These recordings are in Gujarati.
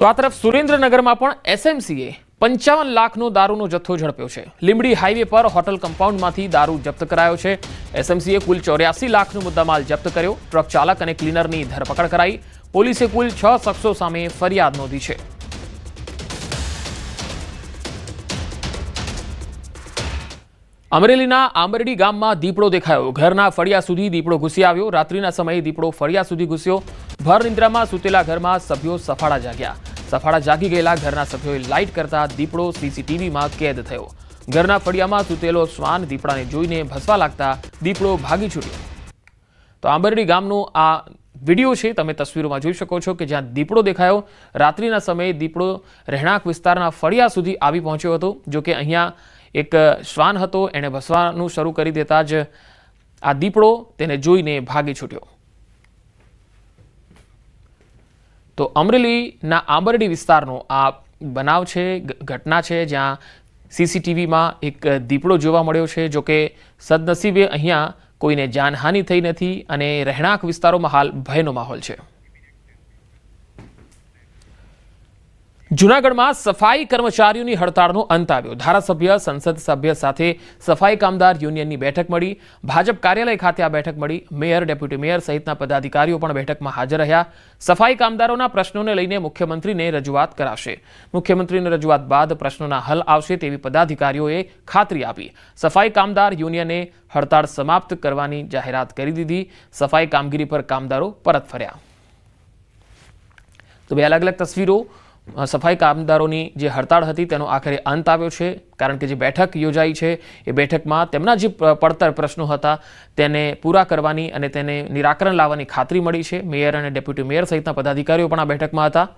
તો આ તરફ સુરેન્દ્રનગરમાં પણ એસએમસીએ પંચાવન લાખનો દારૂનો જથ્થો ઝડપ્યો છે. લીંબડી હાઈવે પર હોટલ કમ્પાઉન્ડમાંથી દારૂ જપ્ત કરાયો છે. એસએમસીએ કુલ ચોર્યાસી લાખનો મુદ્દામાલ જપ્ત કર્યો. ટ્રક ચાલક અને ક્લીનરની ધરપકડ કરાઈ. પોલીસે કુલ છ શખ્સો સામે ફરિયાદ નોંધી છે. અમરેલીના આંબરડી ગામમાં દીપડો દેખાયો. ઘરના ફળિયા સુધી દીપડો ઘૂસી આવ્યો. રાત્રિના સમયે દીપડો ફળિયા સુધી ઘૂસ્યો. ભર નિંદ્રામાં સૂતેલા ઘરમાં સભ્યો સફાળા જાગ્યા. સફાળા જાગી ગયેલા ઘરના સભ્યોએ લાઇટ કરતા દીપડો સીસીટીવીમાં કેદ થયો. ઘરના ફળિયામાં સૂતેલો શ્વાન દીપડાને જોઈને ભસવા લાગતા દીપડો ભાગી છૂટ્યો. તો આંબરડી ગામનો આ વીડિયો છે, તમે તસવીરોમાં જોઈ શકો છો કે જ્યાં દીપડો દેખાયો. રાત્રિના સમયે દીપડો રહેણાંક વિસ્તારના ફળિયા સુધી આવી પહોંચ્યો હતો, જો કે અહીંયા એક શ્વાન હતો, એણે ભસવાનું શરૂ કરી દેતા જ આ દીપડો તેને જોઈને ભાગી છૂટ્યો. તો અમરેલીના આંબરડી વિસ્તારનો આ બનાવ છે ઘટના છે, જ્યાં સીસીટીવીમાં એક દીપડો જોવા મળ્યો છે, જો કે સદનસીબે અહીંયા કોઈને જાનહાનિ થઈ નથી અને રહેણાંક વિસ્તારોમાં હાલ ભયનો માહોલ છે. જૂનાગઢમાં સફાઈ કર્મચારીઓની હડતાળનો અંત આવ્યો. ધારાસભ્ય, સંસદ સભ્ય સાથે સફાઈ કામદાર યુનિયનની બેઠક મળી. ભાજપ કાર્યાલય ખાતે આ બેઠક મળી. મેયર, ડેપ્યુટી મેયર સહિતના પદાધિકારીઓ પણ બેઠકમાં હાજર રહ્યા. સફાઈ કામદારોના પ્રશ્નોને લઈને મુખ્યમંત્રીને રજૂઆત કરાશે. મુખ્યમંત્રીને રજૂઆત બાદ પ્રશ્નોના હલ આવશે તેવી પદાધિકારીઓએ ખાતરી આપી. સફાઈ કામદાર યુનિયને હડતાળ સમાપ્ત કરવાની જાહેરાત કરી દીધી. સફાઈ કામગીરી પર કામદારો પરત ફર્યા. તો બે અલગ અલગ તસવીરો. સફાઈ કામદારોની જે હડતાળ હતી તેનો આખરે અંત આવ્યો છે. કારણ કે જે બેઠક યોજાઈ છે, એ બેઠકમાં તેમના જે પડતર પ્રશ્નો હતા તેને પૂરા કરવાની અને તેને નિરાકરણ લાવવાની ખાતરી મળી છે. મેયર અને ડેપ્યુટી મેયર સહિતના પદાધિકારીઓ પણ આ બેઠકમાં હતા.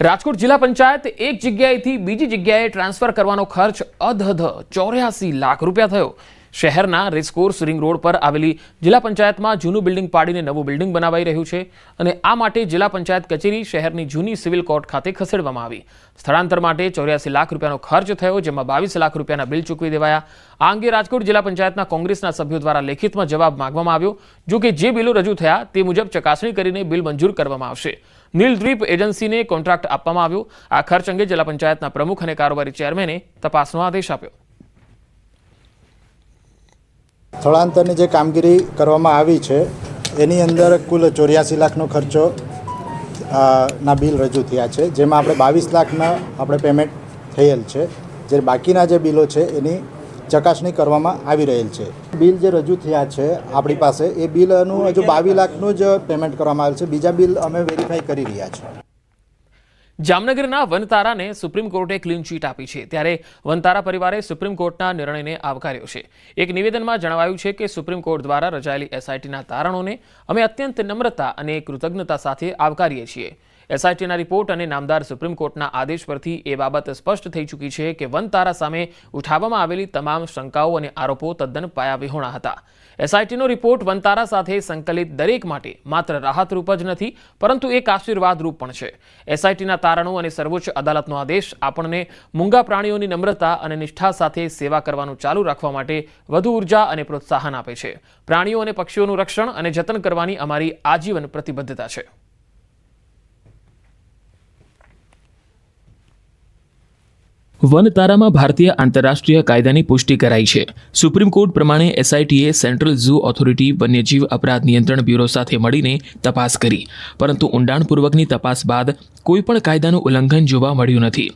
રાજકોટ જિલ્લા પંચાયત એક જગ્યાએથી બીજી જગ્યાએ ટ્રાન્સફર કરવાનો ખર્ચ અધધ ચોર્યાસી લાખ રૂપિયા થયો. શહેરના રેસકોર્સ રિંગ રોડ પર આવેલી જિલ્લા પંચાયતમાં જૂનું બિલ્ડિંગ પાડીને નવું બિલ્ડિંગ બનાવાઈ રહ્યું છે અને આ માટે જિલ્લા પંચાયત કચેરી શહેરની જૂની સિવિલ કોર્ટ ખાતે ખસેડવામાં આવી. સ્થળાંતર માટે ચોર્યાસી લાખ રૂપિયાનો ખર્ચ થયો, જેમાં બાવીસ લાખ રૂપિયાના બિલ ચૂકવી દેવાયા. આ અંગે રાજકોટ જિલ્લા પંચાયતના કોંગ્રેસના સભ્યો દ્વારા લેખિતમાં જવાબ માંગવામાં આવ્યો, જો કે જે બિલો રજૂ થયા તે મુજબ ચકાસણી કરીને બિલ મંજૂર કરવામાં આવશે. નીલદ્વીપ એજન્સીને કોન્ટ્રાક્ટ આપવામાં આવ્યો. આ ખર્ચ અંગે જિલ્લા પંચાયતના પ્રમુખ અને કારોબારી ચેરમેને તપાસનો આદેશ આપ્યો. સ્થળાંતરની જે કામગીરી કરવામાં આવી છે, એની અંદર કુલ ચોર્યાસી લાખનો ખર્ચો ના બિલ રજૂ થયા છે, જેમાં આપણે બાવીસ લાખના આપણે પેમેન્ટ થયેલ છે. જે બાકીના જે બિલો છે, એની ચકાસણી કરવામાં આવી રહેલ છે. બિલ જે રજૂ થયા છે, આપણી પાસે, એ બિલનું હજુ બાવીસ લાખનું જ પેમેન્ટ કરવામાં આવેલ છે. બીજા બિલ અમે વેરીફાઈ કરી રહ્યા છીએ. જામનગરના વનતારાને સુપ્રીમ કોર્ટે ક્લીન ચીટ આપી છે ત્યારે વનતારા પરિવારે સુપ્રીમ કોર્ટના નિર્ણયને આવકાર્યો છે. એક નિવેદનમાં જણાવાયું છે કે સુપ્રીમ કોર્ટ દ્વારા રચાયેલી એસઆઈટીના તારણોને અમે અત્યંત નમ્રતા અને કૃતજ્ઞતા સાથે આવકારીએ છીએ. એસઆઈટીના રિપોર્ટ અને નામદાર સુપ્રીમ કોર્ટના આદેશ પરથી એ બાબત સ્પષ્ટ થઈ ચૂકી છે કે વનતારા સામે ઉઠાવવામાં આવેલી તમામ શંકાઓ અને આરોપો તદ્દન પાયાવિહોણા હતા. એસઆઈટીનો રિપોર્ટ વનતારા સાથે સંકલિત દરેક માટે માત્ર રાહતરૂપ જ નથી, પરંતુ એક આશીર્વાદરૂપ પણ છે. એસઆઈટીના તારણો અને સર્વોચ્ચ અદાલતનો આદેશ આપણને મૂંગા પ્રાણીઓની નમ્રતા અને નિષ્ઠા સાથે સેવા કરવાનું ચાલુ રાખવા માટે વધુ ઊર્જા અને પ્રોત્સાહન આપે છે. પ્રાણીઓ અને પક્ષીઓનું રક્ષણ અને જતન કરવાની અમારી આજીવન પ્રતિબદ્ધતા છે. વનતારામાં ભારતીય આંતરરાષ્ટ્રીય કાયદાની પુષ્ટિ કરાઈ છે. સુપ્રીમ કોર્ટ પ્રમાણે એસઆઈટીએ સેન્ટ્રલ ઝૂ ઓથોરિટી, વન્યજીવ અપરાધ નિયંત્રણ બ્યુરો સાથે મળીને તપાસ કરી. પરંતુ ઊંડાણપૂર્વકની તપાસ બાદ કોઈપણ કાયદાનું ઉલ્લંઘન જોવા મળ્યું નથી.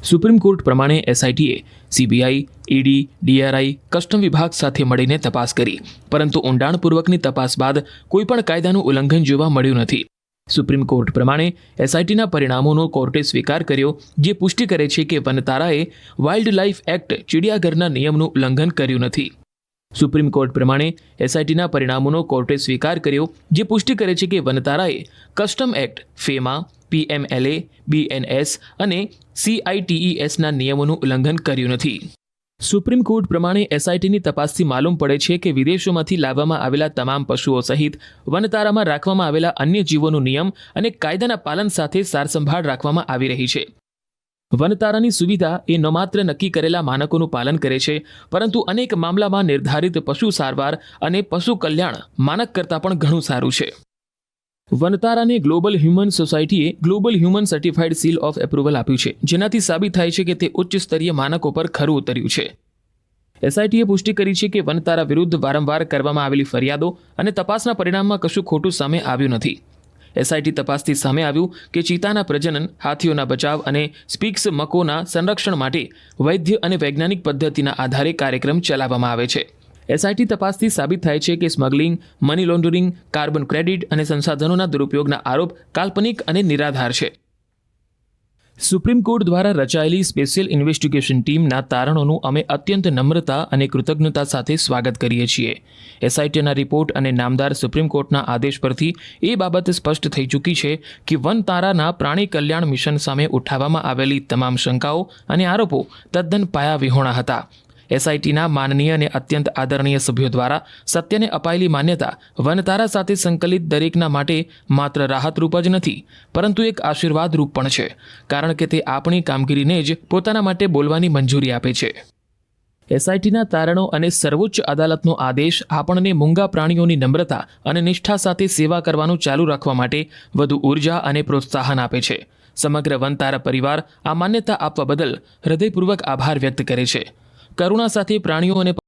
સુપ્રીમ કોર્ટ પ્રમાણે એસઆઈટીએ સીબીઆઈ ઈડી ડીઆરઆઈ કસ્ટમ વિભાગ સાથે મળીને તપાસ કરી. પરંતુ ઊંડાણપૂર્વકની તપાસ બાદ કોઈપણ કાયદાનું ઉલ્લંઘન જોવા મળ્યું નથી. સુપ્રીમ કોર્ટ પ્રમાણે એસઆઈટીના પરિણામોનો કોર્ટે સ્વીકાર કર્યો, જે પુષ્ટિ કરે છે કે વનતારાએ વાઇલ્ડ લાઇફ એક્ટ ચિડિયાઘરના નિયમનું ઉલ્લંઘન કર્યું નથી. સુપ્રીમ કોર્ટ પ્રમાણે એસઆઈટીના પરિણામોનો કોર્ટે સ્વીકાર કર્યો, જે પુષ્ટિ કરે છે કે વનતારાએ custom act FEMA PMLA BNS અને સીઆઈટીઈએસના નિયમોનું ઉલ્લંઘન કર્યું નથી. સુપ્રીમ કોર્ટ પ્રમાણે એસઆઈટીની તપાસથી માલુમ પડે છે કે વિદેશોમાંથી લાવવામાં આવેલા તમામ પશુઓ સહિત વનતારામાં રાખવામાં આવેલા અન્ય જીવોનું નિયમ અને કાયદાના પાલન સાથે સારસંભાળ રાખવામાં આવી રહી છે. વનતારાની સુવિધા એ ન માત્ર નક્કી કરેલા માનકોનું પાલન કરે છે, પરંતુ અનેક મામલામાં નિર્ધારિત પશુ સારવાર અને પશુ કલ્યાણ માનક કરતાં પણ ઘણું સારું છે. વનતારાને global human સોસાયટીએ global human certified seal of approval આપ્યું છે, જેનાથી સાબિત થાય છે કે તે ઉચ્ચ સ્તરીય માનકો પર ખરું ઉતર્યું છે. એસઆઈટીએ પુષ્ટિ કરી છે કે વનતારા વિરુદ્ધ વારંવાર કરવામાં આવેલી ફરિયાદો અને તપાસના પરિણામમાં કશું ખોટું સામે આવ્યું નથી. એસઆઈટી તપાસથી સામે આવ્યું કે ચિતાના પ્રજનન, હાથીઓના બચાવ અને સ્પીક્સ મકોના સંરક્ષણ માટે વૈદ્ય અને વૈજ્ઞાનિક પદ્ધતિના આધારે કાર્યક્રમ ચલાવવામાં આવે છે. એસઆઈટી તપાસથી સાબિત થાય છે કે smuggling money laundering carbon credit અને સંસાધનોના દુરુપયોગના આરોપ કાલ્પનિક અને નિરાધાર છે. સુપ્રીમ કોર્ટ દ્વારા રચાયેલી સ્પેશિયલ ઇન્વેસ્ટિગેશન ટીમના તારણોનું અમે અત્યંત નમ્રતા અને કૃતજ્ઞતા સાથે સ્વાગત કરીએ છીએ. એસઆઈટીના રિપોર્ટ અને નામદાર સુપ્રીમ કોર્ટના આદેશ પરથી એ બાબત સ્પષ્ટ થઈ ચૂકી છે કે વન તારાના પ્રાણી કલ્યાણ મિશન સામે ઉઠાવવામાં આવેલી તમામ શંકાઓ અને આરોપો તદ્દન પાયાવિહોણા હતા. એસઆઈટીના માનનીય અને અત્યંત આદરણીય સભ્યો દ્વારા સત્યને અપાયેલી માન્યતા વનતારા સાથે સંકલિત દરેકના માટે માત્ર રાહતરૂપ જ નથી, પરંતુ એક આશીર્વાદરૂપ પણ છે, કારણ કે તે આપણી કામગીરીને જ પોતાના માટે બોલવાની મંજૂરી આપે છે. એસઆઈટીના તારણો અને સર્વોચ્ચ અદાલતનો આદેશ આપણને મૂંગા પ્રાણીઓની નમ્રતા અને નિષ્ઠા સાથે સેવા કરવાનું ચાલુ રાખવા માટે વધુ ઊર્જા અને પ્રોત્સાહન આપે છે. સમગ્ર વનતારા પરિવાર આ માન્યતા આપવા બદલ હૃદયપૂર્વક આભાર વ્યક્ત કરે છે. કરુણા સાથે પ્રાણીઓ અને